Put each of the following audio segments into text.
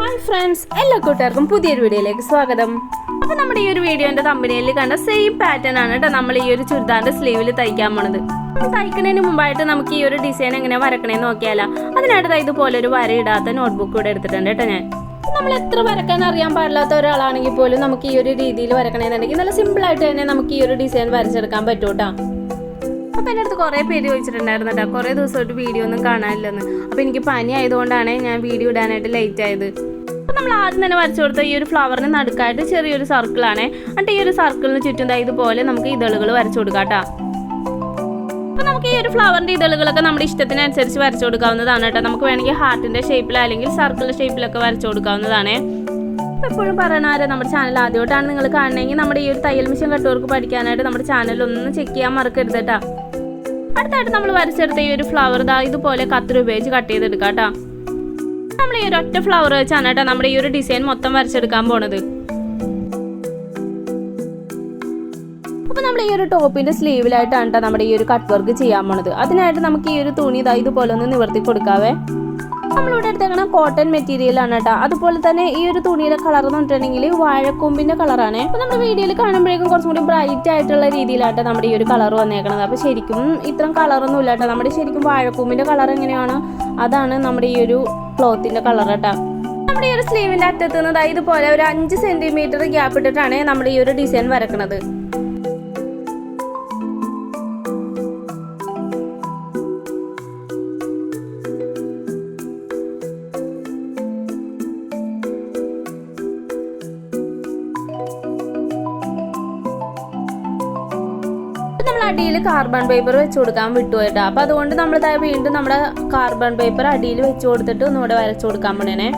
Hi friends എല്ലാ കൂട്ടുകാർക്കും പുതിയൊരു വീഡിയോയിലേക്ക് സ്വാഗതം. അപ്പോൾ നമ്മുടെ ഈ ഒരു വീഡിയോന്റെ തമ്പനിയിൽ കണ്ട സെയിം പാറ്റേൺ ആണ് കേട്ടോ നമ്മൾ ഈ ഒരു ചുരിദാറിന്റെ സ്ലീവിൽ തയ്ക്കാൻ പോണത്. തയ്ക്കുന്നതിന് മുമ്പായിട്ട് നമുക്ക് ഈ ഒരു ഡിസൈൻ എങ്ങനെ വരക്കണേന്ന് നോക്കിയാലോ? അതിനായിട്ട് ഇതുപോലെ ഒരു വര ഇടാത്ത നോട്ട്ബുക്ക് കൂടെ എടുത്തിട്ടുണ്ട് കേട്ടോ ഞാൻ. നമ്മൾ എത്ര വരക്കാൻ അറിയാൻ പാടില്ലാത്ത ഒരാളാണെങ്കിൽ പോലും നമുക്ക് ഈ ഒരു രീതിയിൽ വരക്കണമെന്നുണ്ടെങ്കിൽ നല്ല സിമ്പിൾ ആയിട്ട് തന്നെ നമുക്ക് ഈ ഒരു ഡിസൈൻ വരച്ചെടുക്കാൻ പറ്റും കേട്ടോ അപ്പൊ എന്റെ അടുത്ത് കുറേ പേര് ചോദിച്ചിട്ടുണ്ടായിരുന്നു കേട്ടോ കുറേ ദിവസമായിട്ട് വീഡിയോ ഒന്നും കാണാനില്ലെന്ന്. അപ്പോൾ എനിക്ക് പനി ആയതുകൊണ്ടാണ് ഞാൻ വീഡിയോ ഇടാനായിട്ട് ലേറ്റ് ആയത്. നമ്മൾ ആദ്യം തന്നെ വരച്ചു കൊടുത്ത ഈ ഒരു ഫ്ലവറിന് നടുക്കായിട്ട് ചെറിയൊരു സർക്കിളാണ് എന്നിട്ട് ഈ ഒരു സർക്കിളിന് ചുറ്റും ഇതുപോലെ നമുക്ക് ഇതളുകൾ വരച്ചു കൊടുക്കാം കേട്ടോ. അപ്പോൾ നമുക്ക് ഈ ഒരു ഫ്ലവറിന്റെ ഇതളുകളൊക്കെ നമ്മുടെ ഇഷ്ടത്തിനനുസരിച്ച് വരച്ചു കൊടുക്കാവുന്നതാണ് കേട്ടോ. നമുക്ക് വേണമെങ്കിൽ ഹാർട്ടിന്റെ ഷേപ്പിൽ അല്ലെങ്കിൽ സർക്കിൾ ഷേപ്പിലൊക്കെ വരച്ചു കൊടുക്കാവുന്നതാണ്. അപ്പോൾ എപ്പോഴും പറയണവരെ നമ്മുടെ ചാനൽ ആദ്യമായിട്ടാണ് നിങ്ങൾ കാണണമെങ്കിൽ നമ്മുടെ ഈ ഒരു തയ്യൽ മിഷൻ കട്ടോർക്ക് പഠിക്കാനായിട്ട് നമ്മുടെ ചാനൽ ഒന്ന് ചെക്ക് ചെയ്യാൻ മറക്കരുത് കേട്ടോ. അടുത്തായിട്ട് നമ്മൾ വരച്ചെടുത്ത ഈ ഒരു ഫ്ലവർ ഇതുപോലെ കത്തിരി ഉപയോഗിച്ച് കട്ട് ചെയ്തെടുക്കാം കേട്ടോ. നമ്മൾ ഈ ഒരു ഒറ്റ ഫ്ലവർ വെച്ചാണ് കേട്ടോ നമ്മുടെ ഈ ഒരു ഡിസൈൻ മൊത്തം വരച്ചെടുക്കാൻ പോണത്. അപ്പോൾ നമ്മൾ ഈ ഒരു ടോപ്പിന്റെ സ്ലീവിലായിട്ടാണ് കേട്ടോ നമ്മുടെ ഈ ഒരു കട്ട് വർക്ക് ചെയ്യാൻ പോണത്. അതിനായിട്ട് നമുക്ക് ഈ ഒരു തുണി ഇതാ ഇതുപോലെ ഒന്ന് നിവർത്തി കൊടുക്കാവേ. നമ്മളിവിടെ എടുത്തേക്കണ കോട്ടൺ മെറ്റീരിയൽ ആണ് കേട്ടോ അതുപോലെ തന്നെ ഈ ഒരു തുണിയുടെ കളർ എന്ന് പറഞ്ഞിട്ടുണ്ടെങ്കിൽ വാഴക്കൊമ്പിന്റെ കളറാണ് അപ്പൊ നമ്മുടെ വീഡിയോയിൽ കാണുമ്പോഴേക്കും കുറച്ചും കൂടി ബ്രൈറ്റ് ആയിട്ടുള്ള രീതിയിലാട്ടോ നമ്മുടെ ഈ ഒരു കളർ വന്നേക്കണത്. അപ്പൊ ശരിക്കും ഇത്രയും കളറൊന്നും ഇല്ല കേട്ടോ നമ്മുടെ ശരിക്കും വാഴക്കൊമ്പിന്റെ കളർ എങ്ങനെയാണ്? അതാണ് നമ്മുടെ ഈ ഒരു ക്ലോത്തിന്റെ കളർ കേട്ടോ നമ്മുടെ ഈ ഒരു സ്ലീവിന്റെ അറ്റത്ത് നിന്ന് ഇതുപോലെ ഒരു അഞ്ച് സെന്റിമീറ്റർ ഗ്യാപ്പ് ഇട്ടിട്ടാണ് നമ്മുടെ ഈ ഒരു ഡിസൈൻ വരക്കണത്. അടിയിൽ കാർബൺ പേപ്പർ വെച്ച് കൊടുക്കാൻ വിട്ടുപോയിട്ടാ അപ്പൊ അതുകൊണ്ട് നമ്മൾ വീണ്ടും നമ്മുടെ കാർബൺ പേപ്പർ അടിയിൽ വെച്ച് കൊടുത്തിട്ട് ഒന്നുകൂടെ വരച്ചു കൊടുക്കാൻ പോണേനെ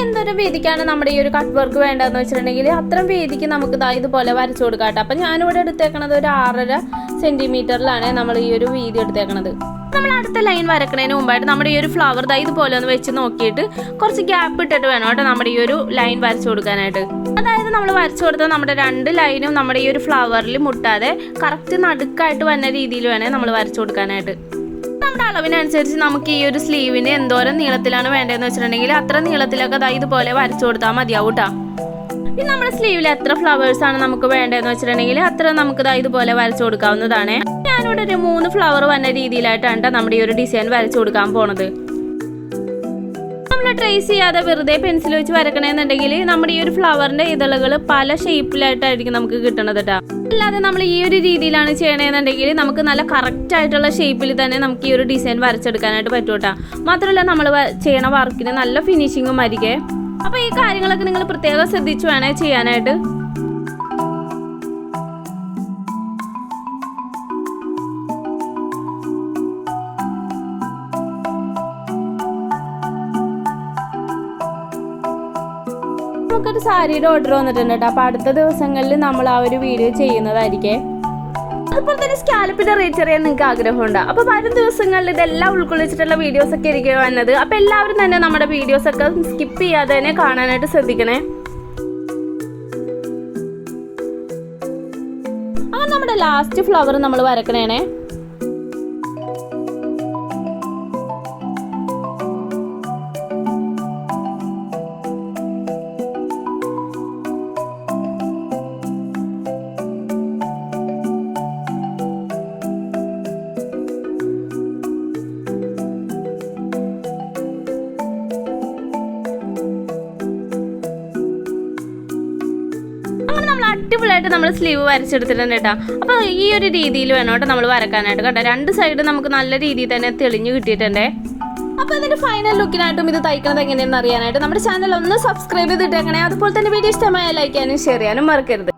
എന്തൊരു വീതിക്കാണ് നമ്മുടെ ഈ ഒരു കട്ട് വർക്ക് വേണ്ടതെന്ന് വെച്ചിട്ടുണ്ടെങ്കിൽ അത്രയും വീതിക്ക് നമുക്ക് ദാ ഇതുപോലെ വരച്ചു കൊടുക്കാം കേട്ടോ അപ്പം ഞാനിവിടെ എടുത്തേക്കണത് ഒരു ആറര സെന്റിമീറ്ററിലാണ് നമ്മൾ ഈ ഒരു വീതി എടുത്തേക്കണത്. നമ്മൾ അടുത്ത ലൈൻ വരക്കുന്നതിന് മുമ്പായിട്ട് നമ്മുടെ ഈ ഒരു ഫ്ലവർ ദാ ഇതുപോലെ ഒന്ന് വെച്ച് നോക്കിയിട്ട് കുറച്ച് ഗ്യാപ്പ് ഇട്ടിട്ട് വേണം കേട്ടോ നമ്മുടെ ഈ ഒരു ലൈൻ വരച്ചു കൊടുക്കാനായിട്ട്. അതായത് നമ്മൾ വരച്ചു കൊടുത്ത നമ്മുടെ രണ്ട് ലൈനും നമ്മുടെ ഈ ഒരു ഫ്ലവറിൽ മുട്ടാതെ കറക്റ്റ് നടുക്കായിട്ട് വന്ന രീതിയിൽ വേണേൽ നമ്മൾ വരച്ചു കൊടുക്കാനായിട്ട്. നമ്മുടെ അളവിനനുസരിച്ച് നമുക്ക് ഈ ഒരു സ്ലീവിന് എന്തോരം നീളത്തിലാണ് വേണ്ടതെന്ന് വെച്ചിട്ടുണ്ടെങ്കിൽ അത്ര നീളത്തിലൊക്കെ ദാ ഇതുപോലെ വരച്ചു കൊടുത്താൽ മതിയാവും കേട്ടോ ഇനി നമ്മുടെ സ്ലീവിൽ എത്ര ഫ്ലവേഴ്സ് ആണ് നമുക്ക് വേണ്ടതെന്ന് വെച്ചിട്ടുണ്ടെങ്കിൽ അത്ര നമുക്ക് ഇതുപോലെ വരച്ചു കൊടുക്കാവുന്നതാണ്. ഞാനിവിടെ ഒരു മൂന്ന് ഫ്ലവർ വന്ന രീതിയിലായിട്ടാണ് ട്ടോ നമ്മുടെ ഈ ഒരു ഡിസൈൻ വരച്ചു കൊടുക്കാൻ പോണത്. നമ്മൾ ട്രേസ് ചെയ്യാതെ വെറുതെ പെൻസിൽ വെച്ച് വരക്കണമെന്നുണ്ടെങ്കിൽ നമ്മുടെ ഈ ഒരു ഫ്ലവറിന്റെ ഇതളുകൾ പല ഷേപ്പിലായിട്ടായിരിക്കും നമുക്ക് കിട്ടണത് കേട്ടോ അല്ലാതെ നമ്മൾ ഈ ഒരു രീതിയിലാണ് ചെയ്യണമെന്നുണ്ടെങ്കിൽ നമുക്ക് നല്ല കറക്റ്റ് ആയിട്ടുള്ള ഷേപ്പിൽ തന്നെ നമുക്ക് ഈ ഒരു ഡിസൈൻ വരച്ചെടുക്കാനായിട്ട് പറ്റും കേട്ടോ മാത്രമല്ല നമ്മൾ ചെയ്യണ വർക്കിന് നല്ല ഫിനിഷിങ്ങും ആയിരിക്കേ. അപ്പൊ ഈ കാര്യങ്ങളൊക്കെ നിങ്ങൾ പ്രത്യേകം ശ്രദ്ധിച്ചു വേണേ ചെയ്യാനായിട്ട്. നമുക്കൊരു സാരിയുടെ ഓർഡർ വന്നിട്ടുണ്ട് കേട്ടോ അപ്പൊ അടുത്ത ദിവസങ്ങളിൽ നമ്മൾ ആ ഒരു വീഡിയോ ചെയ്യുന്നതായിരിക്കേ. അതുപോലെ തന്നെ സ്കാലപ്പിന്റെ റേറ്റ് അറിയാൻ നിങ്ങൾക്ക് ആഗ്രഹമുണ്ട്. അപ്പൊ വരും ദിവസങ്ങളിൽ ഇതെല്ലാം ഉൾക്കൊള്ളിച്ചിട്ടുള്ള വീഡിയോസ് ഒക്കെ ഇരിക്കുക വന്നത്. അപ്പൊ എല്ലാവരും തന്നെ നമ്മുടെ വീഡിയോസ് ഒക്കെ സ്കിപ്പ് ചെയ്യാതെ തന്നെ കാണാനായിട്ട് ശ്രദ്ധിക്കണേ. അങ്ങനെ നമ്മുടെ ലാസ്റ്റ് ഫ്ലവർ നമ്മൾ വരക്കണേണേ അടിപൊളിയായിട്ട് നമ്മൾ സ്ലീവ് വരച്ചെടുത്തിട്ടുണ്ട് കേട്ടോ. അപ്പോൾ ഈ ഒരു രീതിയിൽ വേണം കേട്ടോ നമ്മൾ വരക്കാനായിട്ട്. കേട്ടോ രണ്ട് സൈഡ് നമുക്ക് നല്ല രീതിയിൽ തന്നെ തെളിഞ്ഞു കിട്ടിയിട്ടുണ്ടേ. അപ്പോൾ അതിന്റെ ഫൈനൽ ലുക്കിനായിട്ടും ഇത് തയ്ക്കുന്നത് എങ്ങനെയാണെന്ന് അറിയാനായിട്ട് നമ്മുടെ ചാനൽ ഒന്ന് സബ്സ്ക്രൈബ് ചെയ്തിട്ടേക്കണേ. അതുപോലെ തന്നെ വീഡിയോ ഇഷ്ടമായ ലൈക്ക് ചെയ്യാനും ഷെയർ ചെയ്യാനും മറക്കരുത്.